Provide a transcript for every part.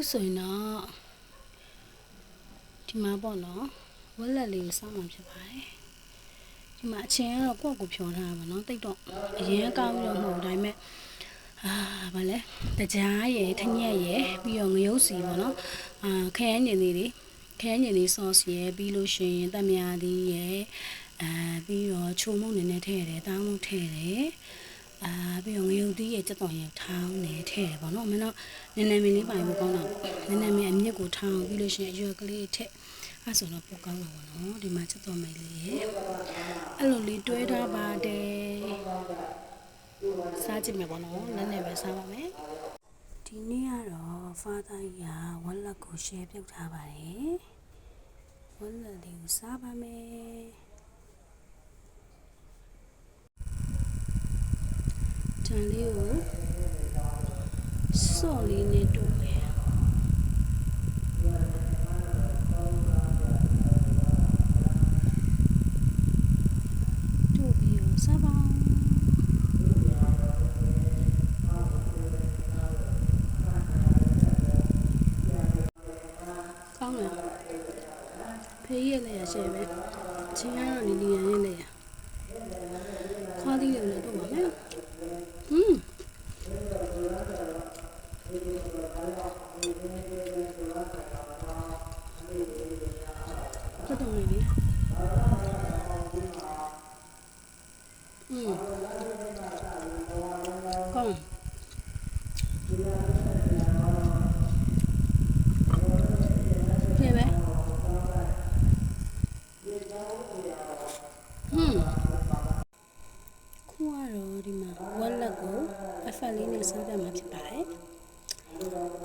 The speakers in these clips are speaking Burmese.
ခုဆိုရင်တော့ဒီမှာပေါ့နော်ဝက်လက်လေးကိုစောင်းမှာဖြစ်ပါတယ်ဒီမှာအချင်းကတော့ကိုယ့်ကိုယ်ဖြောထားတာပါနော်တိတ်တော့အရင်ကောင်းပြီးတော့မဟုတ်ဘူးဒါပေမဲ့အာဗာလဲတကြားရယ်ထညက်ရယ်ပြီးတော့ငရုတ်စီပေါ့နော်အာခရမ်းညင်လေးတွေခရမ်းညင်လေး sauce ရယ်ပြီးလို့ရှိရင်တက်မြားသေးရယ်အာပြီးတော့ချိုမုံနည်းနည်းထည့်ရတယ်တားမုံထည့်ရတယ် အာပြီးတော့ငရုတ်သီးရယ်စက်တော်ရယ်ထောင်းနေထည့်တယ်ပေါ့နော်မင်းတော့နည်းနည်းမင်းလေးပိုင်ဖို့ကောင်းတာပေါ့နည်းနည်းမင်းအမြင့်ကိုထောင်းပြီးလို့ရှိရင်အရွက်ကလေးထည့်အဲ့ဆိုတော့ပိုကောင်းတာပေါ့နော်ဒီမှာစက်တော်မယ်လေးရယ်အဲ့လိုလေးတွဲထားပါတယ်စားကြည့်မယ်ပေါ့နော်နည်းနည်းပဲစားပါမယ်ဒီနေ့ကတော့ဖာသားကြီးကဝက်လက်ကို share ပြုတ်ထားပါတယ်ဝက်လက်လေးကိုစားပါမယ် တန်လေးကိုစော့လေးနဲ့တို့မယ်တို့ပြီးတော့စားပါအောင်ကောင်းတယ်ဖေးရဲ့လည်းရရှယ်ပဲချင်းကတော့လီလီယန်ရဲ့လည်းရခွားသီးလေးလည်းတို့ပါမယ် ဟွန်းဆက်တော့လေอืมကောင်းပြေပဲဟွန်းခုက တော့ဒီမှာဝက်လက်ကိုအဖက်လေးနဲ့စားပြမှာဖြစ်ပါတယ်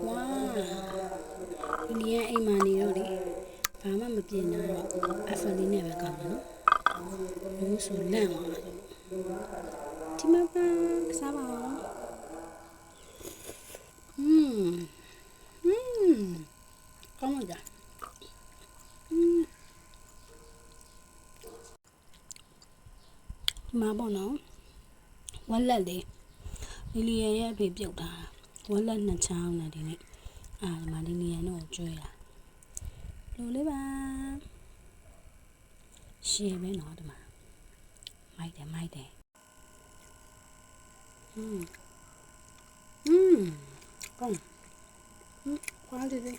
ဝါဒီနေရာအိမ်မှာနေတော့လေဘာမှမပြင်တော့အဖက်လေးနဲ့ပဲကောင်းတယ်နော်လို့ဆိုလန့်သွားတယ်ဒီမှာပါစားပါဦးอืมอืมကောင်းကြอืมဒီမှာပေါ့နော် ဝက်လက်လေးလီလီယန်ရဲ့အဖေပြုတ်တာဝက်လက်နှစ်ချောင်းနဲ့ဒီနေ့အာဒီမှာလီလီယန်တော့ကျွေးတာလိုလေးပါရှည်ပဲနော်ဒီမှာမိုက်တယ်မိုက်တယ်อืมอืมကောင်းอืมခွာလေးလေး